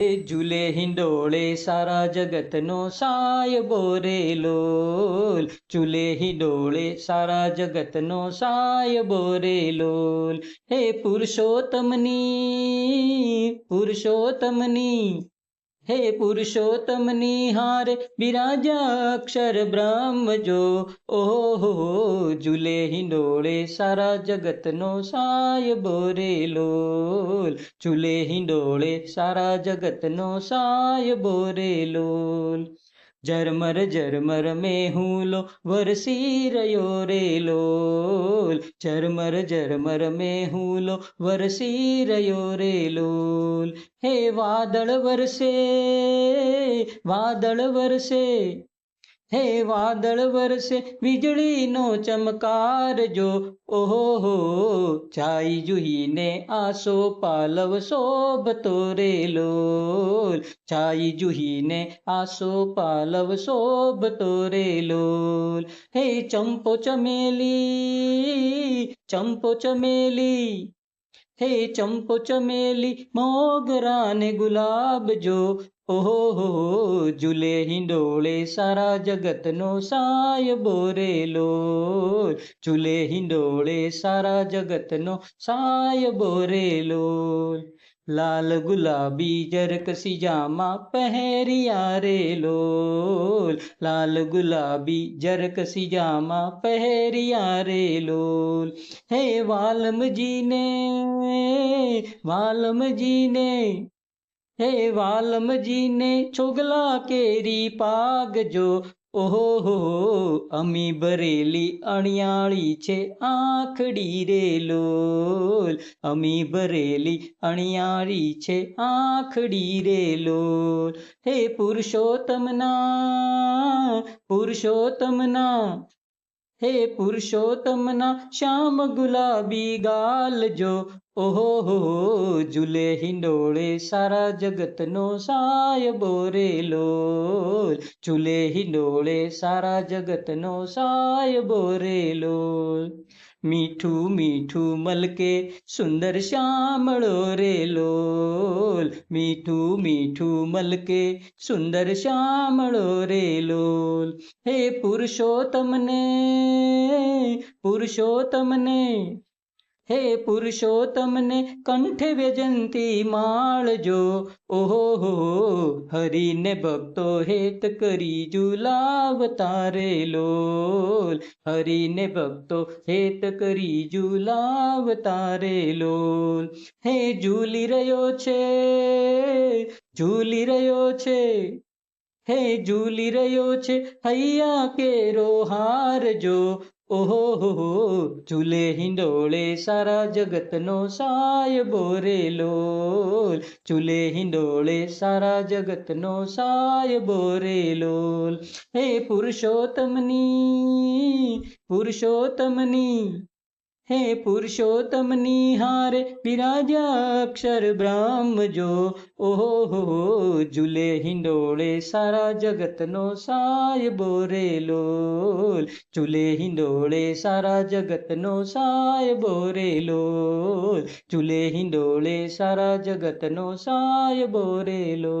એ ઝૂલે હિંડોળે સારા જગતનો સાય બોરેલોલ ઝૂલે હિંડોળે સારા જગતનો સાય બોરેલોલ હે પુરુષોત્તમની પુરુષોત્તમની હે પુરુષોત્તમ હારે બિરાજા અક્ષર બ્રહ્મ જો ઓહો, ઝૂલે હિંડોળે સારા જગતનો સાય બોરેલો ઝૂલે હિંડોળે સારા જગતનો સાય બોરેલોલ. ઝરમર ઝરમર મેહુલો વરસી રહ્યો રે લોલ ઝરમર ઝરમર મેહુલો વરસી રહ્યો રે લોલ હે વાદળ વરસે વાદળ વરસે હે વાદળ વરસે વીજળીનો ચમકાર જો. ઓહો છાઈ જુહીને આસો પાલવ શોભતો રે લોલ. છાઈ જુહીને આસો પાલવ શોભતો રે હે ચંપો ચમેલી ચંપો ચમેલી, હે ચંપો ચમેલી મોગરા ને ગુલાબ જો. ઓહો ઝૂલે હિંડોળે સારા જગતનો સાય બોરેલો. ઝૂલે હિંડોળે સારા જગતનો સાય બોરેલો. લાલ ગુલાબી જરકસી જામા પહેરિયા રે લોલ લાલ ગુલાબી જરકસી જામા પહેરિયા રે લોલ હે વાલમજીને વાલમજીને હે વાલમજીને છોગલા કેરી પાગજો ઓહો અમી ભરેલી અણિયાળી છે આંખડી રે લોલ અમી ભરેલી અણિયાળી છે આંખડી રે લોલ હે પુરુષોત્તમના પુરુષોત્તમના હે પુરુષોત્તમના શ્યામ ગુલાબી ગાલ જો ઓહો ઝૂલે હિંડોળે સારા જગતનો સાય બોરેલો ઝૂલે હિંડોળે સારા જગતનો સાય બોરેલો મીઠું મીઠું મલકે સુંદર શ્યામળો રે લોલ મીઠું મીઠું મલકે, સુંદર શ્યામળો રે લોલ. હે પુરુષોત્તમને પુરુષોત્તમને હે પુરુષોત્તમને કંઠે વ્યજંતી માળજો ઓહો હરિને ભક્તો હેત કરી જુલાવતા રે લોલ. હરિને ભક્તો હેત કરી જુલાવતા રે લોલ. હે ઝૂલી રહ્યો છે ઝૂલી રહ્યો છે, હે ઝૂલી રહ્યો છે, હૈયા કેરો હારજો ઓહો ઝૂલે હિંડોળે સારા જગતનો સાય બોરેલો ઝૂલે હિંડોળે સારા જગતનો સાય બોરેલો હે પુરુષોત્તમની પુરુષોત્તમની હે પુરુષોત્તમ હારે બિરાજા અક્ષર બ્રહ્મ જો ઓહો ઝૂલે હિંડોળે સારા જગતનો સાય બોરેલો ઝૂલે હિંડોળે સારા જગતનો સાય બોરેલો ઝૂલે હિંડોળે સારા જગતનો સાય બોરેલો